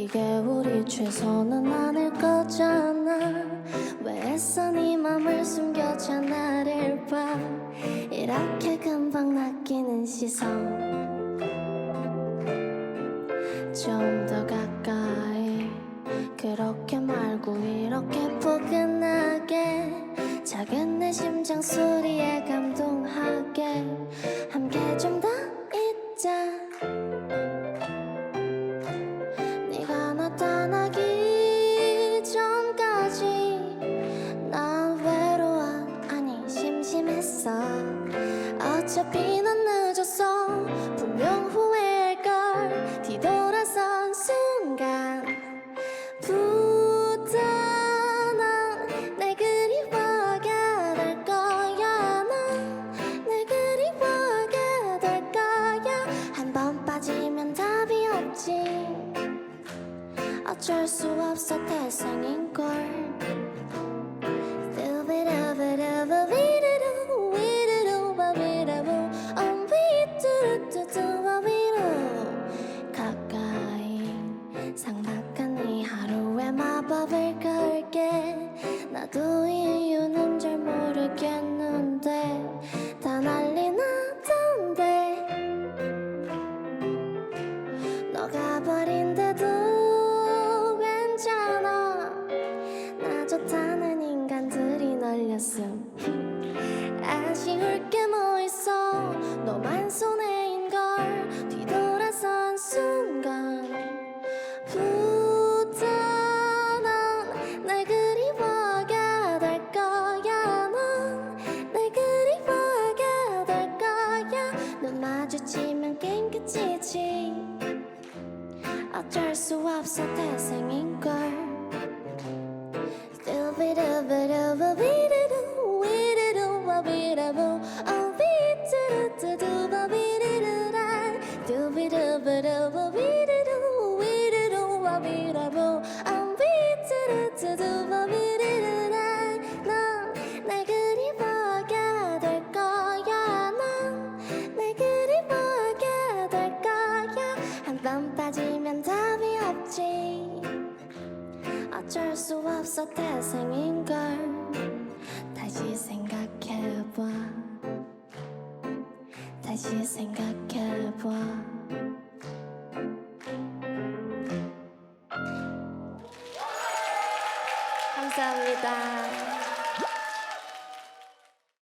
이게 우리 최선은 아닐 거잖아. 왜 애써 네 맘을 숨겨자 나를 봐? 이렇게 금방 낚이는 시선. 좀 더 가까이. 그렇게 말고 이렇게 포근하게. 작은 내 심장 소리에 감 어차피 넌 늦었어. 분명 후회할걸. 뒤돌아선 순간 부터 넌내 그리워하게 될 거야. 넌내 그리워하게 될 거야. 한 번 빠지면 답이 없지. 어쩔 수 없어. 태생인걸 상박한 이 하루에 마법을 걸게. 나도 이유는 잘 모르겠는데 다 난리 나던데. 너가 버린데도 괜찮아. 나 좋다 마주치면 게임 끝이지. 어쩔 수 없어 태생인걸. 넌날 어쩔 수 없어 태생인걸. 다시 생각해봐. 다시 생각해봐. 감사합니다